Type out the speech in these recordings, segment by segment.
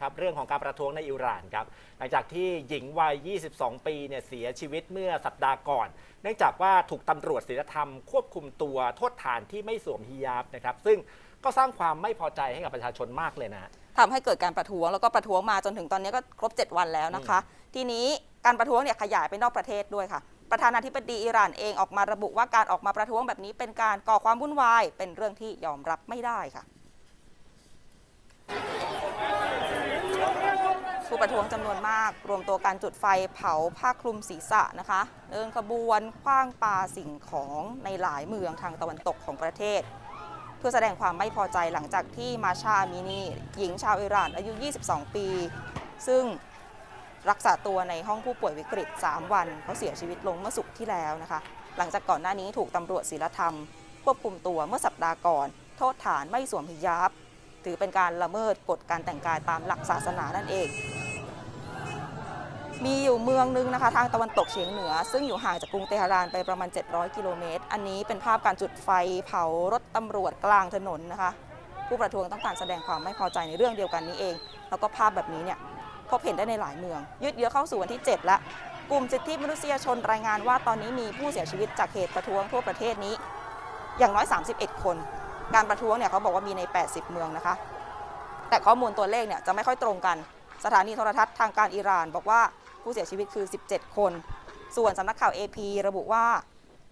ครับเรื่องของการประท้วงในอิหร่านครับหลังจากที่หญิงวัย 22 ปีเนี่ยเสียชีวิตเมื่อสัปดาห์ก่อน เนื่องจากว่าถูกตำรวจศีลธรรมควบคุมตัวโทษฐานที่ไม่สวมฮิญาบนะครับ ซึ่งก็สร้างความไม่พอใจให้กับประชาชนมากเลยนะทำให้เกิดการประท้วงแล้วก็ประท้วงมาจนถึงตอนนี้ก็ครบ 7 วันแล้วนะคะ ทีนี้การประท้วงเนี่ยขยายไปนอกประเทศด้วยค่ะประธานาธิบดีอิหร่านเองออกมาระบุว่าการออกมาประท้วงแบบนี้เป็นการก่อความวุ่นวายเป็นเรื่องที่ยอมรับไม่ได้ค่ะ ผู้ประท้วงจำนวนมาก รวมตัวการจุดไฟเผาผ้าคลุมศีรษะนะคะ เดินขบวนคว้างปาสิ่งของในหลายเมืองทางตะวันตกของประเทศ เพื่อแสดงความไม่พอใจหลังจากที่มาชาอามินีหญิงชาวอิหร่านอายุ 22 ปี ซึ่งรักษาตัวในห้องผู้ป่วยวิกฤต 3 วันเขาเสียชีวิตลงเมื่อสุกที่แล้วนะคะ หลังจากก่อนหน้านี้ถูกตำรวจศีลธรรม ควบคุมตัวเมื่อสัปดาห์ก่อน โทษฐานไม่สวมฮิญาบถือเป็นการละเมิดกฎการแต่งกายตามหลักศาสนานั่นเอง มีอยู่เมืองนึงนะคะ ทางตะวันตกเฉียงเหนือ ซึ่งอยู่ห่างจากกรุงเตหะรานไปประมาณ 700 กิโลเมตร อันนี้เป็นภาพการจุดไฟเผารถตำรวจกลางถนนนะคะ ผู้ประท้วงต้องการแสดงความไม่พอใจในเรื่องเดียวกันนี้เอง แล้วก็ภาพแบบนี้เนี่ยพบเห็นได้ในหลายเมือง ยืดเยื้อเข้าสู่วันที่ 7 ละกลุ่มสิทธิมนุษยชนรายงานว่าตอนนี้มีผู้เสียชีวิตจากเหตุประท้วงทั่วประเทศนี้ อย่างน้อย 31 คน การประท้วงเนี่ยเขาบอกว่ามีใน 80 เมืองนะคะ แต่ข้อมูลตัวเลขเนี่ยจะไม่ค่อยตรงกัน สถานีโทรทัศน์ทางการอิหร่านบอกว่า ผู้เสียชีวิตคือ 17 คน ส่วนสำนักข่าว AP ระบุว่า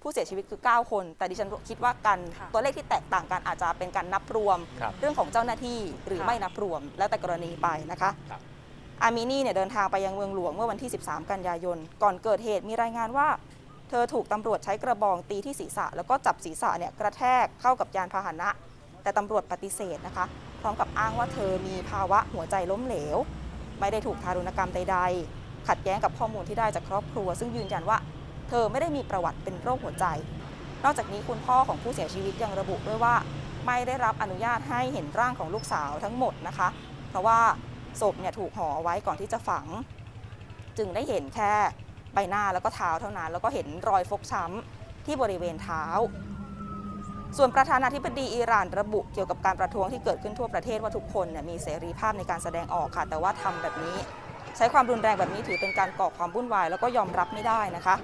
ผู้เสียชีวิตคือ 9 คน แต่ดิฉันคิดว่ากันค่ะตัวเลขที่แตกต่างกันอาจจะเป็นการนับรวมครับเรื่องของเจ้าหน้าที่หรือค่ะไม่นับรวม แล้วแต่กรณีไปนะคะครับอามินี่เนี่ยเดินทางไปยังเมืองหลวงเมื่อวันที่ 13 กันยายน ก่อนเกิดเหตุมีรายงานว่า เธอถูกตำรวจใช้กระบองตีที่ศีรษะ แล้วก็จับศีรษะเนี่ยกระแทกเข้ากับยานพาหนะ แต่ตำรวจปฏิเสธนะคะ พร้อมกับอ้างว่าเธอมีภาวะหัวใจล้มเหลว ไม่ได้ถูกทารุณกรรมใดๆ ขัดแย้งกับข้อมูลที่ได้จากครอบครัว ซึ่งยืนยันว่าเธอไม่ได้มีประวัติเป็นโรคหัวใจ นอกจากนี้คุณพ่อของผู้เสียชีวิตยังระบุด้วยว่า ไม่ได้รับอนุญาตให้เห็นร่างของลูกสาวทั้งหมดนะคะ เพราะว่าศพเนี่ยถูกห่อไว้ก่อนที่จะฝัง จึงได้เห็นแค่ใบหน้าแล้วก็เท้าเท่านั้น แล้วก็เห็นรอยฟกช้ำที่บริเวณเท้า ส่วนประธานาธิบดีอิหร่านระบุเกี่ยวกับการประท้วงที่เกิดขึ้นทั่วประเทศว่าทุกคนเนี่ยมีเสรีภาพในการแสดงออกค่ะ แต่ว่าทำแบบนี้ ใช้ความรุนแรงแบบนี้ถือเป็นการก่อความวุ่นวายแล้วก็ยอมรับไม่ได้นะคะ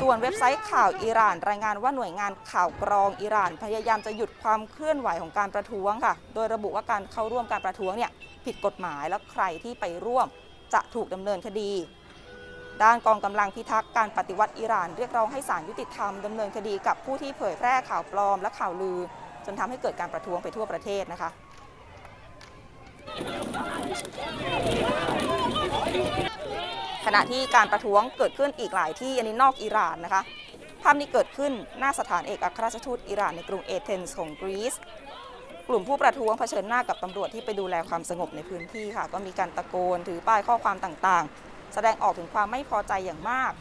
ส่วนเว็บไซต์ข่าวอิหร่าน รายงานว่าหน่วยงานข่าวกรองอิหร่าน พยายามจะหยุดความเคลื่อนไหวของการประท้วงค่ะ โดยระบุว่าการเข้าร่วมการประท้วงเนี่ยผิดกฎหมายแล้วใครที่ไปร่วมจะถูกดำเนินคดีด้านกองกำลังพิทักษ์การปฏิวัติอิหร่านเรียกร้องให้ศาลยุติธรรมดำเนินคดีกับผู้ที่เผยแพร่ข่าวปลอมและข่าวลือ จนทำให้เกิดการประท้วงไปทั่วประเทศนะคะ ขณะที่การประท้วงเกิดขึ้นอีกหลายที่อันนี้นอกอิหร่านนะคะ ภาพนี้เกิดขึ้นหน้าสถานเอกอัครราชทูตอิหร่านในกรุงเอเธนส์ของกรีซกลุ่มผู้ประท้วงเผชิญหน้ากับตำรวจที่ไปดูแลความสงบในพื้นที่ค่ะ ก็มีการตะโกนถือป้ายข้อความต่างๆ แสดงออกถึงความไม่พอใจอย่างมาก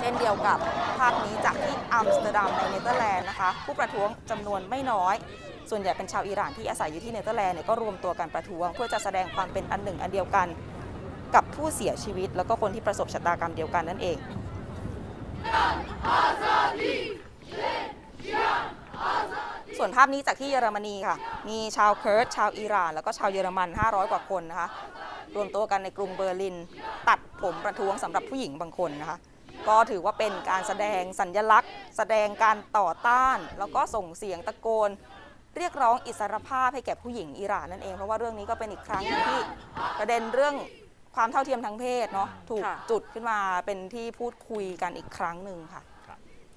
เช่นเดียวกับภาพนี้จากที่อัมสเตอร์ดัมในเนเธอร์แลนด์นะคะผู้ประท้วงจำนวนไม่น้อย ส่วนใหญ่เป็นชาวอิหร่านที่อาศัยอยู่ที่เนเธอร์แลนด์เนี่ยก็รวมตัวกันประท้วง เพื่อจะแสดงความเป็นอันหนึ่งอันเดียวกันกับผู้เสียชีวิต แล้วก็คนที่ประสบชะตากรรมเดียวกันนั่นเองส่วนภาพนี้จากที่เยอรมนีค่ะ มีชาวเคิร์ดชาวอิหร่าน แล้วก็ชาวเยอรมัน 500 กว่าคนนะคะ รวมตัวกันในกรุงเบอร์ลิน ตัดผมประท้วงสำหรับผู้หญิงบางคนนะคะ ก็ถือว่าเป็นการแสดงสัญลักษณ์ แสดงการต่อต้าน แล้วก็ส่งเสียงตะโกน เรียกร้องอิสรภาพให้แก่ผู้หญิงอิหร่านนั่นเองเพราะว่าเรื่องนี้ก็เป็นอีกครั้งหนึงที่ประเด็นเรื่องความเท่าเทียมทางเพศเนาะถูกค่ะจุดขึ้นมาเป็นที่พูดคุยกันอีกครั้งหนึ่งค่ะ